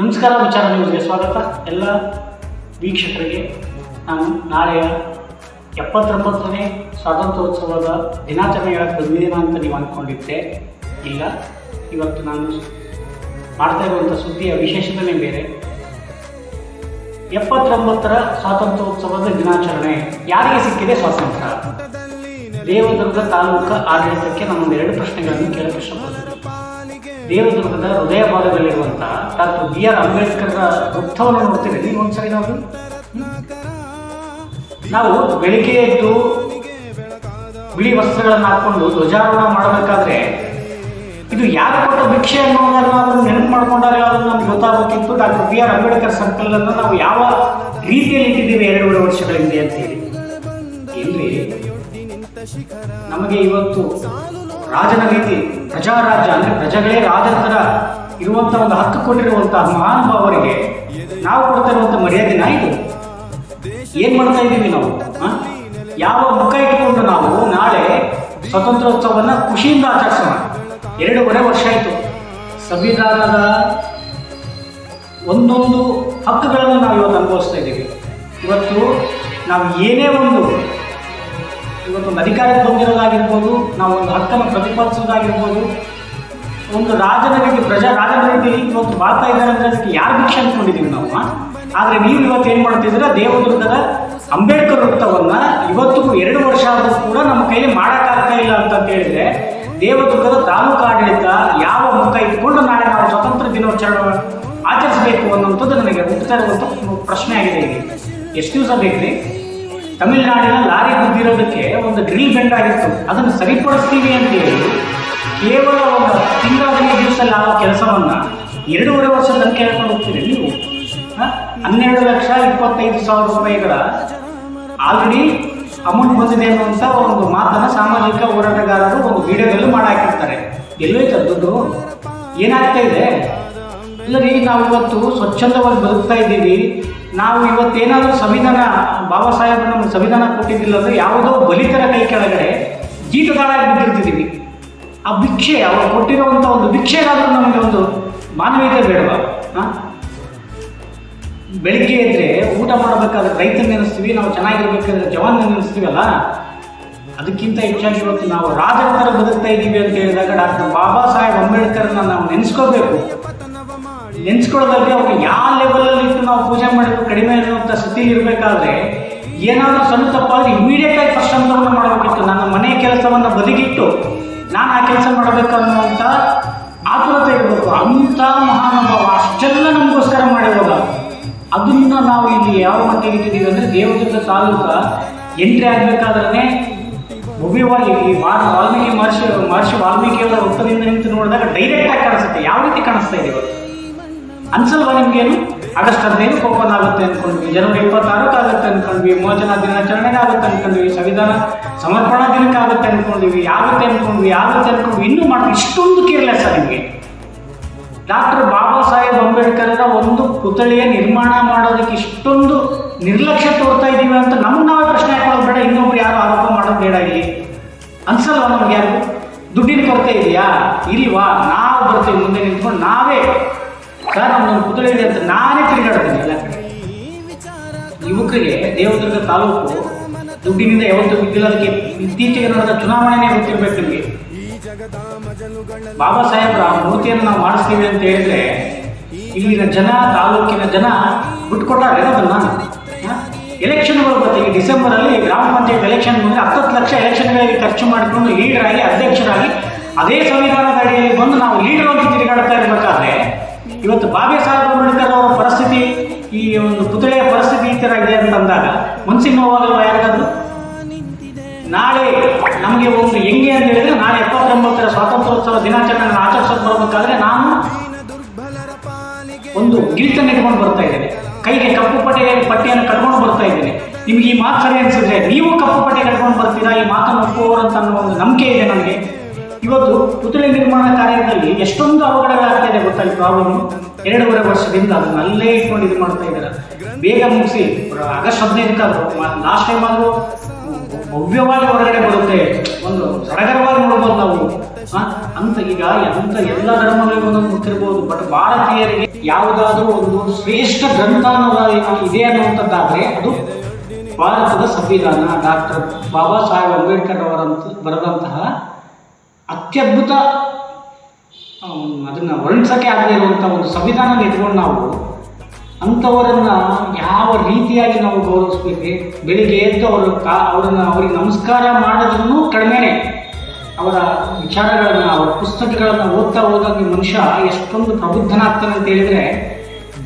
ನಮಸ್ಕಾರ, ವಿಚಾರ ನ್ಯೂಸ್ಗೆ ಸ್ವಾಗತ. ಎಲ್ಲ ವೀಕ್ಷಕರಿಗೆ ನಾನು ನಾಳೆಯ ಎಪ್ಪತ್ತೊಂಬತ್ತನೇ ಸ್ವಾತಂತ್ರ್ಯೋತ್ಸವದ ದಿನಾಚರಣೆಗಳ ಬಂದಿದ್ದೀನ ಅಂತ ನೀವು ಅಂದ್ಕೊಂಡಿದ್ದೆ. ಇಲ್ಲ, ಇವತ್ತು ನಾನು ಮಾಡ್ತಾ ಇರುವಂಥ ಸುದ್ದಿಯ ವಿಶೇಷತೆನೇ ಬೇರೆ. ಎಪ್ಪತ್ತೊಂಬತ್ತರ ಸ್ವಾತಂತ್ರ್ಯೋತ್ಸವದ ದಿನಾಚರಣೆ. ಯಾರಿಗೆ ಸಿಕ್ಕಿದೆ ಸ್ವಾತಂತ್ರ್ಯ? ದೇವದುರ್ಗ ತಾಲೂಕು ಆಡಳಿತಕ್ಕೆ ನಾನೊಂದು ಎರಡು ಪ್ರಶ್ನೆಗಳನ್ನು ಕೇಳಕ್ಕೆ ಇಷ್ಟಪಡ್ತೀನಿ. ದೇವದುರ್ಗದ ಹೃದಯ ಭಾಗದಲ್ಲಿರುವಂತಹ ಡಾಕ್ಟರ್ ಬಿ ಆರ್ ಅಂಬೇಡ್ಕರ್ ವೃತ್ತವನ್ನು ನೋಡ್ತೀವಿ ನೀವು ಒಂದ್ಸರಿ ನಾವು. ನಾವು ಬೆಳಿಗ್ಗೆ ಎದ್ದು ಬಿಳಿ ವಸ್ತ್ರಗಳನ್ನು ಹಾಕೊಂಡು ಧ್ವಜಾರೋಹಣ ಮಾಡಬೇಕಾದ್ರೆ ಇದು ಯಾರು ಕೊಟ್ಟ ಭಿಕ್ಷೆ ಅನ್ನೋದನ್ನು ಅದನ್ನು ನೆನಪು ಮಾಡ್ಕೊಂಡಾಗ ಅದನ್ನು ನಮ್ಗೆ ಗೊತ್ತಾಗುತ್ತಿತ್ತು. Doctor B R Ambedkar circle ಅನ್ನು ನಾವು ಯಾವ ರೀತಿಯಲ್ಲಿ ಇಟ್ಟಿದ್ದೀವಿ ಎರಡೂವರೆ ವರ್ಷಗಳ ಹಿಂದೆ ಅಂತೇಳಿ ಹೇಳಿ ನಮಗೆ ಇವತ್ತು ರಾಜನ ರೀತಿ ಪ್ರಜಾರಾಜ್ಯ ಅಂದರೆ ಪ್ರಜೆಗಳೇ ರಾಜರ ಥರ ಇರುವಂತ ಒಂದು ಹಕ್ಕು ಕೊಟ್ಟಿರುವಂತಹ ಮಹಾನುಭಾವರಿಗೆ ನಾವು ಕೊಡ್ತಾ ಇರುವಂತ ಮರ್ಯಾದೆನ ಇದು? ಏನ್ ಮಾಡ್ತಾ ಇದ್ದೀವಿ ನಾವು ಯಾವ ಮುಖ ಇಟ್ಕೊಂಡು ನಾವು ನಾಳೆ ಸ್ವಾತಂತ್ರ್ಯೋತ್ಸವವನ್ನ ಖುಷಿಯಿಂದ ಆಚರಿಸೋಣ. ಎರಡೂವರೆ ವರ್ಷ ಆಯಿತು. ಸಂವಿಧಾನದ ಒಂದೊಂದು ಹಕ್ಕುಗಳನ್ನು ನಾವು ಇವತ್ತು ಅನುಭವಿಸ್ತಾ ಇದ್ದೀವಿ. ಇವತ್ತು ನಾವು ಏನೇ ಒಂದು ಇವತ್ತೊಂದು ಅಧಿಕಾರಕ್ಕೆ ಬಂದಿರೋದಾಗಿರ್ಬೋದು, ನಾವು ಒಂದು ಹಕ್ಕನ್ನು ಪ್ರತಿಪಾದಿಸೋದಾಗಿರ್ಬೋದು ಒಂದು ರಾಜನ ರೀತಿ ಪ್ರಜಾ ರಾಜನ ರೀತಿ ಇವತ್ತು ಬಾಳ್ತಾ ಇದ್ದಾರೆ ಅಂತ ಅದಕ್ಕೆ ಯಾರು ಭಿಕ್ಷೆ ಅಂದ್ಕೊಂಡಿದ್ದೀವಿ ನಾವು ಆದರೆ ನೀವು ಇವತ್ತು ಏನು ಮಾಡ್ತಿದ್ದೀರಾ, ದೇವದುರ್ಗದ ಅಂಬೇಡ್ಕರ್ ವೃತ್ತವನ್ನು ಇವತ್ತಿಗೂ ಎರಡು ವರ್ಷ ಆದರೂ ಕೂಡ ನಮ್ಮ ಕೈಲಿ ಮಾಡೋಕ್ಕಾಗ್ತಾ ಇಲ್ಲ ಅಂತ ಹೇಳಿದ್ರೆ, ದೇವದುರ್ಗದ ತಾಲೂಕು ಆಡಳಿತ ಯಾವ ಮುಖ ಇಟ್ಕೊಂಡು ನಾಳೆ ನಾವು ಸ್ವತಂತ್ರ ದಿನಾಚರಣೆ ಆಚರಿಸಬೇಕು ಅನ್ನುವಂಥದ್ದು ನನಗೆ ಇರುವಂಥ ಪ್ರಶ್ನೆ ಆಗಿದೆ ಈಗ ಎಷ್ಟು ದಿವಸ ಬೇಕ್ರಿ ತಮಿಳುನಾಡಿನ ಲಾರಿ ಗುದ್ದಿರೋದಕ್ಕೆ ಒಂದು ಡ್ರಿಲ್ ಬೆಂಡ್ ಆಗಿತ್ತು. ಅದನ್ನು ಸರಿಪಡಿಸ್ತೀವಿ ಅಂತ ಹೇಳಿ ಕೇವಲ ಒಂದು ತಿಂಗಳ ದಿವಸದಲ್ಲಿ ಆಗೋ ಕೆಲಸವನ್ನ ಎರಡೂವರೆ ವರ್ಷ ತನಕ ಹೇಳ್ಕೊಂಡು ಹೋಗ್ತೀರಿ ನೀವು? ಹನ್ನೆರಡು ಲಕ್ಷ ಇಪ್ಪತ್ತೈದು ಸಾವಿರ ರೂಪಾಯಿಗಳ ಆಲ್ರೆಡಿ ಅಮೌಂಟ್ ಬಂದಿದೆ ಅನ್ನುವಂಥ ಒಂದು ಮಾತನ್ನ ಸಾಮಾಜಿಕ ಹೋರಾಟಗಾರರು ಒಂದು ವಿಡಿಯೋದಲ್ಲೂ ಮಾಡಾಕಿರ್ತಾರೆ. ಎಲ್ಲೋಯ್ತು ದುಡ್ಡು? ಏನಾಗ್ತಾ ಇದೆ? ಇಲ್ಲ ರೀ ನಾವು ಇವತ್ತು ಸ್ವಚ್ಛಂದವಾಗಿ ಬದುಕ್ತಾ ಇದ್ದೀವಿ. ನಾವು ಇವತ್ತೇನಾದರೂ ಸಂವಿಧಾನ, ಬಾಬಾ ಸಾಹೇಬ್ ನಮ್ಗೆ ಸಂವಿಧಾನ ಕೊಟ್ಟಿದ್ದಿಲ್ಲ ಅಂದರೆ ಯಾವುದೋ ಬಲಿತರ ಕೈ ಕೆಳಗಡೆ ಜೀತದಾಳಾಗಿ ಬಿದ್ದಿರ್ತಿದ್ದೀವಿ ಆ ಭಿಕ್ಷೆ, ಅವರು ಕೊಟ್ಟಿರುವಂಥ ಒಂದು ಭಿಕ್ಷೆಗಾದರೂ ನಮಗೆ ಒಂದು ಮಾನವೀಯತೆ ಬೇಡವಾ? ಹಾಂ ಬೆಳಿಗ್ಗೆ ಇದ್ದರೆ ಊಟ ಮಾಡಬೇಕಾದ್ರೆ ರೈತನ ನೆನೆಸ್ತೀವಿ, ನಾವು ಚೆನ್ನಾಗಿರ್ಬೇಕಾದ್ರೆ ಜವಾನ್ ನೆನೆಸ್ತೀವಲ್ಲ? ಅದಕ್ಕಿಂತ ಹೆಚ್ಚಾಗಿ ಇವತ್ತು ನಾವು ರಾಜರ ಥರ ಬದುಕ್ತಾ ಇದ್ದೀವಿ ಅಂತ ಹೇಳಿದಾಗ ಡಾಕ್ಟರ್ ಬಾಬಾ ಸಾಹೇಬ್ ಅಂಬೇಡ್ಕರ್ನ ನಾವು ನೆನೆಸ್ಕೋಬೇಕು ನೆನೆಸ್ಕೊಳ್ಳೋದಕ್ಕೆ ಅವ್ರಿಗೆ ಯಾವ ಲೆವೆಲಲ್ಲಿ ಇಟ್ಟು ನಾವು ಪೂಜೆ ಮಾಡಿದ್ರು ಕಡಿಮೆ ಅನ್ನುವಂಥ ಸ್ಥಿತಿಲಿ ಇರಬೇಕಾದ್ರೆ ಏನಾದರೂ ಸಣ್ಣ ತಪ್ಪಾದ್ರೆ ಇಮಿಡಿಯೇಟ್ ಆಗಿ ಫಸ್ಟ್ ಅಂತವನ್ನು ಮಾಡಬೇಕಿತ್ತು. ನನ್ನ ಮನೆ ಕೆಲಸವನ್ನು ಬದಿಗಿಟ್ಟು ನಾನು ಆ ಕೆಲಸ ಮಾಡಬೇಕನ್ನುವಂಥ ಆತುರತೆ ಇರಬೇಕು. ಅಂಥ ಮಹಾನುಭಾವ, ಅಷ್ಟೆಲ್ಲ ನಮಗೋಸ್ಕರ ಮಾಡಿರುವಾಗ ಅದನ್ನ ನಾವು ಇಲ್ಲಿ ಯಾವ ಮಟ್ಟಿಗೆ ಇಟ್ಟಿದ್ದೀವಿ ಅಂದರೆ ದೇವದುರ್ಗ ತಾಲೂಕ ಎಂಟ್ರಿ ಆಗಬೇಕಾದ್ರೆ ಭವ್ಯವಾಗಿ ಈ ವಾರ ವಾಲ್ಮೀಕಿ ಮಹರ್ಷಿ ಮಹರ್ಷಿ ವಾಲ್ಮೀಕಿಯವರ ವೃತ್ತದಿಂದ ನಿಂತು ನೋಡಿದಾಗ ಡೈರೆಕ್ಟಾಗಿ ಕಾಣಿಸುತ್ತೆ. ಯಾವ ರೀತಿ ಕಾಣಿಸ್ತಾ ಇದೆ ಇವತ್ತು ಅನ್ಸಲ್ವಾ ನಿಮ್ಗೇನು? ಆಗಸ್ಟ್ ಹದಿನೈದು ಓಪನ್ ಆಗುತ್ತೆ ಅನ್ಕೊಂಡ್ವಿ. ಜನವರಿ ಇಪ್ಪತ್ತಾರಕ್ಕೆ ಆಗುತ್ತೆ ಅನ್ಕೊಂಡ್ವಿ. ಮೋಚನಾ ದಿನಾಚರಣೆಗೆ ಆಗುತ್ತೆ ಅನ್ಕೊಂಡ್ವಿ. ಸಂವಿಧಾನ ಸಮರ್ಪಣಾ ದಿನಕ್ಕೆ ಆಗುತ್ತೆ ಅನ್ಕೊಂಡ್ವಿ. ಆಗುತ್ತೆ ಅನ್ಕೊಂಡ್ವಿ. ಆಗುತ್ತೆ ಅನ್ಕೊಂಡ್ವಿ. ಇನ್ನೂ ಮಾಡಿ ಇಷ್ಟೊಂದು ಕೇರ್ಲೆಸ್ ನಿಮಗೆ. ಡಾಕ್ಟರ್ ಬಾಬಾ ಸಾಹೇಬ್ ಅಂಬೇಡ್ಕರ್ ಒಂದು ಪುತಳಿಯ ನಿರ್ಮಾಣ ಮಾಡೋದಕ್ಕೆ ಇಷ್ಟೊಂದು ನಿರ್ಲಕ್ಷ್ಯ ತೋರ್ತಾ ಇದ್ದೀವಿ ಅಂತ ನಮ್ಗೆ ನಾವು ಪ್ರಶ್ನೆ ಹಾಕೊಳ್ಳೋದು ಬೇಡ. ಇನ್ನೊಬ್ರು ಯಾರು ಆರೋಪ ಮಾಡೋದು ಬೇಡ ಇಲ್ಲಿ. ಅನ್ಸಲ್ವಾ ನಮ್ಗೆ ಯಾರು ದುಡ್ಡಿನ ಕೊರತೆ ಇದೆಯಾ? ಇಲ್ವಾ? ನಾವು ಬರ್ತೀವಿ, ಮುಂದೆ ನಿಂತ್ಕೊಂಡು ನಾವೇ ಸರ್ ನಮ್ದೊಂದು ಕುದುರೆ ಅಂತ ನಾನೇ ತಿರುಗಾಡ್ತೀನಿ ಎಲ್ಲ ಯುವಕರಿಗೆ ದೇವದುರ್ಗ ತಾಲೂಕು ದುಡ್ಡಿನಿಂದ ಯಾವತ್ತೂ ಬಿದ್ದಿಲ್ಲ. ಅದಕ್ಕೆ ಇತ್ತೀಚೆಗೆ ನಡೆದ ಚುನಾವಣೆನೇ ಗೊತ್ತಿರ್ಬೇಕು ನಿಮಗೆ. ಬಾಬಾ ಸಾಹೇಬ್ರ ಮೂರ್ತಿಯನ್ನು ನಾವು ಮಾಡಿಸ್ತೀವಿ ಅಂತ ಹೇಳಿದ್ರೆ ಇಲ್ಲಿನ ಜನ, ತಾಲೂಕಿನ ಜನ ಬಿಟ್ಕೊಟ್ಟಾಗ ಅದನ್ನ ಎಲೆಕ್ಷನ್ಗಳು ಬರ್ತೀವಿ ಡಿಸೆಂಬರಲ್ಲಿ ಗ್ರಾಮ ಪಂಚಾಯತ್ ಎಲೆಕ್ಷನ್ ಮುಂದೆ ಹತ್ತತ್ತು ಲಕ್ಷ ಎಲೆಕ್ಷನ್ಗಳಿಗೆ ಖರ್ಚು ಮಾಡಿಕೊಂಡು ಲೀಡರ್ ಆಗಿ ಅಧ್ಯಕ್ಷರಾಗಿ ಅದೇ ಸಂವಿಧಾನದ ಅಡಿಯಲ್ಲಿ ಬಂದು ನಾವು ಲೀಡರ್ ಅಂತ ತಿರುಗಾಡ್ತಾ ಇರಬೇಕಾದ್ರೆ ಇವತ್ತು ಬಾಬೆ ಸಾಹೇಬ್ ಅಂಬೇಡ್ಕರ್ ಅವರ ಪರಿಸ್ಥಿತಿ, ಈ ಒಂದು ಪುತ್ಳೆಯ ಪರಿಸ್ಥಿತಿ ಈ ಥರ ಇದೆ ಅಂತಂದಾಗ ಮನ್ಸಿಗೆ ನೋವಾಗಲ್ವಾ ಯಾರಿಗಾದ್ರು? ನಾಳೆ ನಮಗೆ ಒಂದು ಹೆಂಗೆ ಅಂತ ಹೇಳಿದ್ರೆ ನಾಳೆ ಎಪ್ಪತ್ತೊಂಬತ್ತರ ಸ್ವಾತಂತ್ರ್ಯೋತ್ಸವ ದಿನಾಚರಣೆ ಆಚರಿಸೋದು ಬರಬೇಕಾದ್ರೆ ನಾನು ಒಂದು ಗಿಲ್ಟನ್ನು ಇಟ್ಕೊಂಡು ಬರ್ತಾ ಇದ್ದೇನೆ. ಕೈಗೆ ಕಪ್ಪು ಪಟ್ಟೆ ಪಟ್ಟಿಯನ್ನು ಕಟ್ಕೊಂಡು ಬರ್ತಾ ಇದ್ದೇನೆ. ನಿಮ್ಗೆ ಈ ಮಾತು ಸರಿ ಅನ್ಸಿದ್ರೆ ನೀವು ಕಪ್ಪು ಪಟ್ಟೆ ಪುತ್ಥಳಿ ನಿರ್ಮಾಣ ಕಾರ್ಯದಲ್ಲಿ ಎಷ್ಟೊಂದು ಅವಘಡಗಳಾಗ್ತಾ ಇದೆ ಅವರು ಪ್ರಾಬ್ಲಮ್ ಎರಡೂವರೆ ವರ್ಷದಿಂದ ಅದನ್ನ ಅಲ್ಲೇ ಇಟ್ಕೊಂಡು ಇದು ಮಾಡ್ತಾ ಇದ್ದಾರೆ. ಬೇಗ ಮುಗಿಸಿ ಆಗಸ್ಟ್ ಹದಿನೈದಕ್ಕಾದ್ರು ಲಾಸ್ಟ್ ಟೈಮ್ ಆದರೂ ಭವ್ಯವಾಗಿ ಹೊರಗಡೆ ಬರುತ್ತೆ. ಒಂದು ಸಡಗರವಾಗಿ ನೋಡ್ಬೋದು ನಾವು. ಅಂತ ಈಗ ಎಂತ ಎಲ್ಲ ಧರ್ಮಗಳಿಗೂ ಒಂದೊಂದು ಗೊತ್ತಿರ್ಬೋದು. ಬಟ್ ಭಾರತೀಯರಿಗೆ ಯಾವುದಾದ್ರೂ ಒಂದು ಶ್ರೇಷ್ಠ ಗ್ರಂಥ ಅನ್ನೋದು ಇದೆ ಅನ್ನುವಂಥದ್ದಾದ್ರೆ ಅದು ಭಾರತದ ಸಂವಿಧಾನ ಡಾಕ್ಟರ್ ಬಾಬಾ ಸಾಹೇಬ್ ಅಂಬೇಡ್ಕರ್ ಅವರಂತ ಬರೆದಂತಹ ಅತ್ಯದ್ಭುತ ಅದನ್ನು ವರ್ಣಿಸೋಕ್ಕೆ ಆಗದೇ ಇರುವಂಥ ಒಂದು ಸಂವಿಧಾನ ಇಟ್ಕೊಂಡು ನಾವು ಅಂಥವರನ್ನು ಯಾವ ರೀತಿಯಾಗಿ ನಾವು ಗೌರವಿಸ್ಬೇಕು, ಬೆಳಿಗ್ಗೆ ಎದ್ದು ಅವರು ಕಾ, ಅವರನ್ನು ಅವರಿಗೆ ನಮಸ್ಕಾರ ಮಾಡೋದನ್ನು ಕಡಿಮೆನೆ ಅವರ ವಿಚಾರಗಳನ್ನು, ಅವರ ಪುಸ್ತಕಗಳನ್ನು ಓದ್ತಾ ಹೋದಾಗ ಮನುಷ್ಯ ಎಷ್ಟೊಂದು ಪ್ರಬುದ್ಧನಾಗ್ತಾನೆ ಅಂತ ಹೇಳಿದರೆ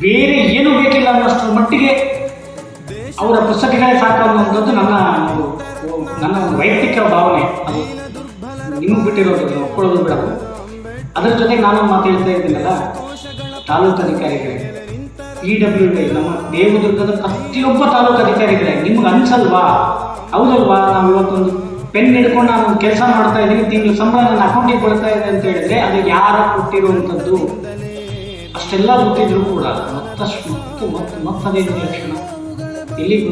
ಬೇರೆ ಏನು ಬೇಕಿಲ್ಲ ಅನ್ನೋಷ್ಟರ ಮಟ್ಟಿಗೆ ಅವರ ಪುಸ್ತಕಗಳೇ ಸಾಕು ಅನ್ನುವಂಥದ್ದು ನನ್ನ ಒಂದು ನನ್ನ ಒಂದು ವೈಯಕ್ತಿಕ ಭಾವನೆ ಅದು. ನಿಮಗೆ ಬಿಟ್ಟಿರೋದು ಒಪ್ಕೊಳ್ಳೋದು ಬೇಡ. ಅದರ ಜೊತೆ ನಾನು ಮಾತು ಹೇಳ್ತಾ ಇದ್ದೀನಲ್ಲ ತಾಲೂಕು ಅಧಿಕಾರಿಗಳಿಗೆ ಇ ಡಬ್ಲ್ಯೂ ಡಿ ನಮ್ಮ ದೇವದುರ್ಗದ ಪ್ರತಿಯೊಬ್ಬ ತಾಲೂಕು ಅಧಿಕಾರಿಗಳೇ, ನಿಮ್ಗೆ ಅನ್ಸಲ್ವಾ? ಹೌದಲ್ವಾ? ನಾವು ಇವತ್ತೊಂದು ಪೆನ್ ಹಿಡ್ಕೊಂಡು ನಾನು ಕೆಲಸ ಮಾಡ್ತಾ ಇದ್ದೀನಿ, ತಿಂಗಳು ಸಂಬಳ ನನ್ನ ಅಕೌಂಟಿಗೆ ಬರ್ತಾ ಇದೆ ಅಂತ ಹೇಳಿದ್ರೆ, ಅದು ಯಾರ ಕೊಟ್ಟಿರುವಂಥದ್ದು? ಅಷ್ಟೆಲ್ಲ ಗೊತ್ತಿದ್ರು ಕೂಡ ಮತ್ತಷ್ಟು ಮತ್ತು ಮತ್ತು ಮತ್ತದೇ ಲಕ್ಷಣ ಎಲ್ಲಿಗೆ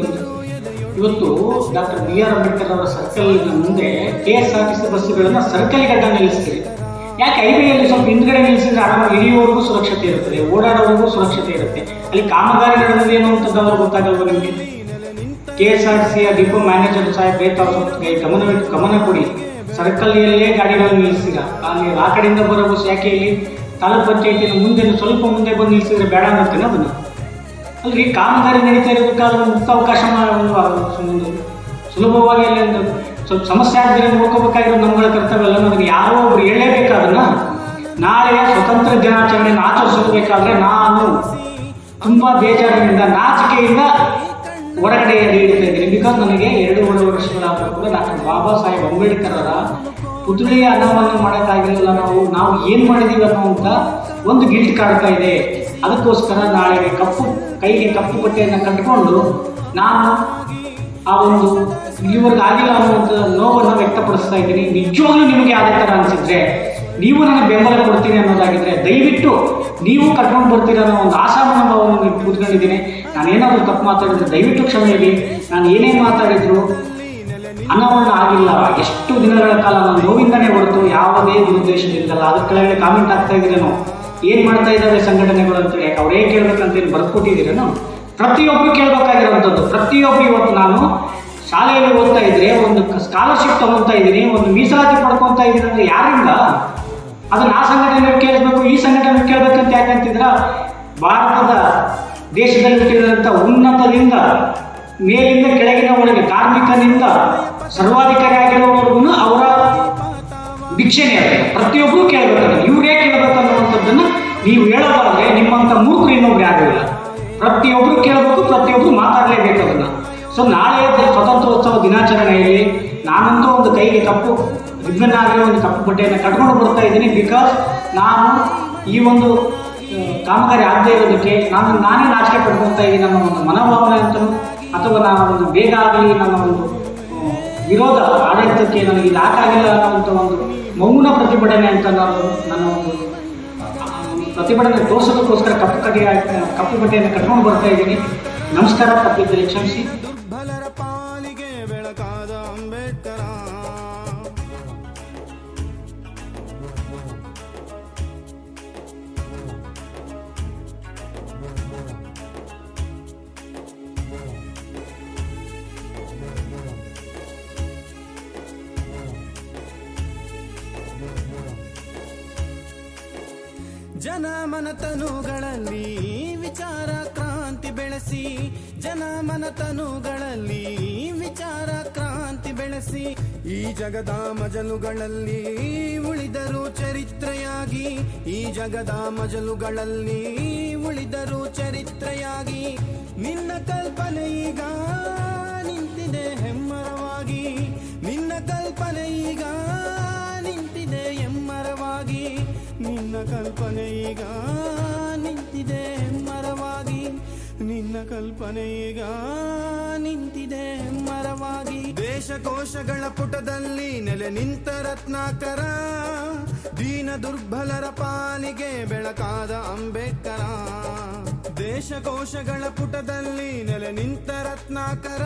ಇವತ್ತು ಡಾಕ್ಟರ್ ಬಿ ಆರ್ ಅಂಬೇಡ್ಕರ್ ಅವರ ಸರ್ಕಲ್ ಮುಂದೆ K S R T C ಬಸ್ಸುಗಳನ್ನ circle ಗಡ್ಡ ನಿಲ್ಲಿಸ್ತೀವಿ ಯಾಕೆ ಹೈವೇಯಲ್ಲಿ ಸ್ವಲ್ಪ ಹಿಂದ್ಗಡೆ ನಿಲ್ಲಿಸಿದ್ರೆ ಆರಾಮ ಇಳಿಯುವವರೆಗೂ ಸುರಕ್ಷತೆ ಇರುತ್ತೆ, ಓಡಾಡೋವರೆಗೂ ಸುರಕ್ಷತೆ ಇರುತ್ತೆ. ಅಲ್ಲಿ ಕಾಮಗಾರಿ ನಡೆದಿದೆ ಅಂತ ಅವ್ರಿಗೆ ಗೊತ್ತಾಗಲ್ವ ನಿಮಗೆ? ಕೆ ಎಸ್ ಆರ್ ಟಿ ಸಿಯ ಡಿಪೋ ಮ್ಯಾನೇಜರ್ ಸಾಹೇಬ್ ಬೇಕಾದ ಗಮನ ಗಮನ ಕೊಡಿ. ಸರ್ಕಲ್ನಲ್ಲೇ ಗಾಡಿಗಳನ್ನು ನಿಲ್ಲಿಸಿಲ್ಲ ಅಲ್ಲಿ ಆ ಕಡೆಯಿಂದ ಬರೋ ಬಸ್ ಯಾಕೆ ಇಲ್ಲಿ ತಾಲೂಕು ಪಂಚಾಯತಿನ ಮುಂದೆ, ಸ್ವಲ್ಪ ಮುಂದೆ ಬಂದು ನಿಲ್ಲಿಸಿದ್ರೆ ಬೇಡ ಅನ್ನೋದನ್ನ ಅದನ್ನು ಅಲ್ರಿ ಕಾಮಗಾರಿ ನಡೀತಾ ಇರಬೇಕಾದ್ರೆ ಮುಕ್ತ ಅವಕಾಶ ಒಂದು ಸುಲಭವಾಗಿ ಅಲ್ಲಿ ಒಂದು ಸ್ವಲ್ಪ ಸಮಸ್ಯೆ ಆಗದೆ ನೋಡ್ಕೋಬೇಕಾಗಿರೋ ನಮ್ಮಗಳ ಕರ್ತವ್ಯ ಅಲ್ಲ ನಮಗೆ ಯಾರೋ ಒಬ್ರು ಹೇಳಲೇಬೇಕು ಅದನ್ನ ನಾಳೆ ಸ್ವತಂತ್ರ ದಿನಾಚರಣೆಯನ್ನು ಆಚರಿಸಬೇಕಾದ್ರೆ ನಾನು ತುಂಬಾ ಬೇಜಾರಿನಿಂದ ನಾಚಿಕೆಯಿಂದ ಹೊರಗಡೆ ನೀಡ್ತಾ ಇದ್ದೀನಿ ಬಿಕಾಸ್ ನನಗೆ ಎರಡೂವರೆ ವರ್ಷಗಳಾದರೂ ಕೂಡ ಡಾಕ್ಟರ್ ಬಾಬಾ ಸಾಹೇಬ್ ಅಂಬೇಡ್ಕರ್ ಅವರ ಪುತ್ಳಿಯ ಅನ್ನವನ್ನು ಮಾಡೋಕ್ಕಾಗಿರಲಿಲ್ಲ ನಾವು ನಾವು ಏನು ಮಾಡಿದೀವಿ ಅಂತ ಒಂದು ಗಿಲ್ಟ್ ಕಾಡ್ತಾ ಇದೆ. ಅದಕ್ಕೋಸ್ಕರ ನಾಳೆ ಕಪ್ಪು, ಕೈಗೆ ಕಪ್ಪು ಬಟ್ಟೆಯನ್ನು ಕಟ್ಟಿಕೊಂಡು ನಾನು ಆ ಒಂದು ಇಲ್ಲಿವರೆಗೂ ಆಗಿಲ್ಲ ಅನ್ನುವಂಥ ನೋವನ್ನು ವ್ಯಕ್ತಪಡಿಸ್ತಾ ಇದ್ದೀನಿ. ನಿಜವಾಗ್ಲೂ ನಿಮಗೆ ಆದ ಥರ ಅನಿಸಿದ್ರೆ, ನೀವು ನನಗೆ ಬೆಂಬಲ ಕೊಡ್ತೀನಿ ಅನ್ನೋದಾಗಿದ್ರೆ, ದಯವಿಟ್ಟು ನೀವು ಕಟ್ಕೊಂಡು ಬರ್ತೀರ ಅನ್ನೋ ಒಂದು ಆಶಾ ಮನೋಭಾವವನ್ನು ಕೂತ್ಕೊಂಡಿದ್ದೀನಿ. ನಾನೇನಾದರೂ ತಪ್ಪು ಮಾತಾಡಿದ್ರೆ ದಯವಿಟ್ಟು ಕ್ಷಮೆ ಇಡಿ ನಾನು ಏನೇ ಮಾತಾಡಿದ್ರು ಅನಾವರಣ ಆಗಿಲ್ಲ. ಎಷ್ಟು ದಿನಗಳ ಕಾಲ ನಾನು ನೋವಿಂದನೇ ಹೊರತು ಯಾವುದೇ ದುರುದ್ದೇಶದಿಂದಲ್ಲ ಅದಕ್ಕೆ ಕೆಳಗಡೆ ಕಾಮೆಂಟ್ ಆಗ್ತಾ ಇದ್ರೇನೋ ಏನು ಮಾಡ್ತಾ ಇದ್ದಾವೆ ಸಂಘಟನೆಗಳು ಅಂತೇಳಿ ಯಾಕೆ ಅವ್ರೇ ಕೇಳ್ಬೇಕಂತ ಏನು ನಾವು ಪ್ರತಿಯೊಬ್ಬರು ಕೇಳಬೇಕಾಗಿರೋಂಥದ್ದು ಪ್ರತಿಯೊಬ್ಬರು ಇವತ್ತು ನಾನು ಶಾಲೆಯಲ್ಲಿ ಓದ್ತಾ ಇದ್ರೆ, ಒಂದು ಸ್ಕಾಲರ್ಶಿಪ್ ತಗೊಳ್ತಾ ಇದ್ದೀನಿ, ಒಂದು ಮೀಸಲಾತಿ ಪಡ್ಕೊತಾ ಇದ್ದೀನಿ ಅಂದ್ರೆ ಯಾರಿಂದ? ಅದನ್ನ ಆ ಸಂಘಟನೆ ಕೇಳಬೇಕು ಈ ಸಂಘಟನೆ ಕೇಳಬೇಕಂತ ಯಾಕಂತಿದ್ರ ಭಾರತದ ದೇಶದಲ್ಲಿ ಇಟ್ಟಿರುವಂತ ಉನ್ನತದಿಂದ, ಮೇಲಿಂದ ಕೆಳಗಿನವರೆಗೆ ಕಾರ್ಮಿಕನಿಂದ ಸರ್ವಾಧಿಕಾರಿ ಆಗಿರೋವರೆಗೂ ಅವರ ಭಿಕ್ಷೆನೇ ಪ್ರತಿಯೊಬ್ಬರು ಕೇಳಬೇಕು ಇವರೇ ಅನ್ನುವಂಥದ್ದನ್ನು ನೀವು ಹೇಳೋದಾದ್ರೆ ನಿಮ್ಮಂಥ ಮೂರ್ಖರು ಇನ್ನೊಬ್ರು ಯಾರು ಇಲ್ಲ. ಪ್ರತಿಯೊಬ್ಬರು ಕೇಳಬೇಕು ಪ್ರತಿಯೊಬ್ಬರು ಮಾತಾಡಲೇಬೇಕು ಅದನ್ನ. ಸೊ ನಾಳೆ ಸ್ವತಂತ್ರೋತ್ಸವ ದಿನಾಚರಣೆಯಲ್ಲಿ ನಾನಂತೂ ಒಂದು ಕೈಗೆ ಕಪ್ಪು ರಿಬ್ಬನ್ ಆಗಿರೋ ಒಂದು ಕಪ್ಪು ಬಟ್ಟೆಯನ್ನು ಕಟ್ಕೊಂಡು ಬರ್ತಾ ಇದ್ದೀನಿ ಬಿಕಾಸ್ ನಾನು ಈ ಒಂದು ಕಾಮಗಾರಿ ಆಗದೇ ಇರೋದಕ್ಕೆ ನಾನು, ನಾನೇ ನಾಚಿಕೆ ಪಡ್ಕೊತಾ ಇದ್ದೀನಿ ನನ್ನ ಒಂದು ಮನೋಭಾವನೆ ಅಂತಲೂ ಅಥವಾ ನಾನು ಒಂದು ಬೇಗ ಆಗಲಿ ನನ್ನ ಒಂದು ವಿರೋಧ ಆಡಳಿತಕ್ಕೆ ನನಗೆ ಇದು ಯಾಕಾಗಿಲ್ಲ ಅನ್ನೋಂಥ ಒಂದು ಮೌನ ಪ್ರತಿಭಟನೆ ಅಂತ ನಾನು ನನ್ನ ಒಂದು ಪ್ರತಿಭಟನೆ ತೋರಿಸೋದಕ್ಕೋಸ್ಕರ ಕಪ್ಪು ಕಡೆಯ ಕಪ್ಪು ಬಟ್ಟೆಯನ್ನು ಕಟ್ಕೊಂಡು ಬರ್ತಾ ಇದ್ದೀನಿ. ನಮಸ್ಕಾರ ತಪ್ಪಿದ್ದಲ್ಲಿ ಕ್ಷಮಿಸಿ ದುರ್ಬಲರ ಪಾಲಿಗೆ ಜನ ಮನತನುಗಳಲ್ಲಿ ವಿಚಾರ ಕ್ರಾಂತಿ ಬೆಳೆಸಿ ಜನ ಮನತನುಗಳಲ್ಲಿ ವಿಚಾರ ಕ್ರಾಂತಿ ಬೆಳೆಸಿ, ಈ ಜಗದ ಮಜಲುಗಳಲ್ಲಿ ಉಳಿದರು ಚರಿತ್ರೆಯಾಗಿ, ಈ ಜಗದ ಮಜಲುಗಳಲ್ಲಿ ಉಳಿದರು ಚರಿತ್ರೆಯಾಗಿ, ನಿನ್ನ ಕಲ್ಪನೆ ಈಗ ನಿಂತಿದೆ ಹೆಮ್ಮರವಾಗಿ ಕಲ್ಪನೆ ಈಗ ನಿಂತಿದೆ ಮರವಾಗಿ. ನಿನ್ನ ಕಲ್ಪನೆ ಈಗ ನಿಂತಿದೆ ಮರವಾಗಿ. ದೇಶಕೋಶಗಳ ಪುಟದಲ್ಲಿ ನೆಲೆ ನಿಂತ ರತ್ನಾಕರ, ದೀನ ದುರ್ಬಲರ ಪಾಲಿಗೆ ಬೆಳಕಾದ ಅಂಬೇಡ್ಕರ. ದೇಶಕೋಶಗಳ ಪುಟದಲ್ಲಿ ನೆಲೆ ನಿಂತ ರತ್ನಾಕರ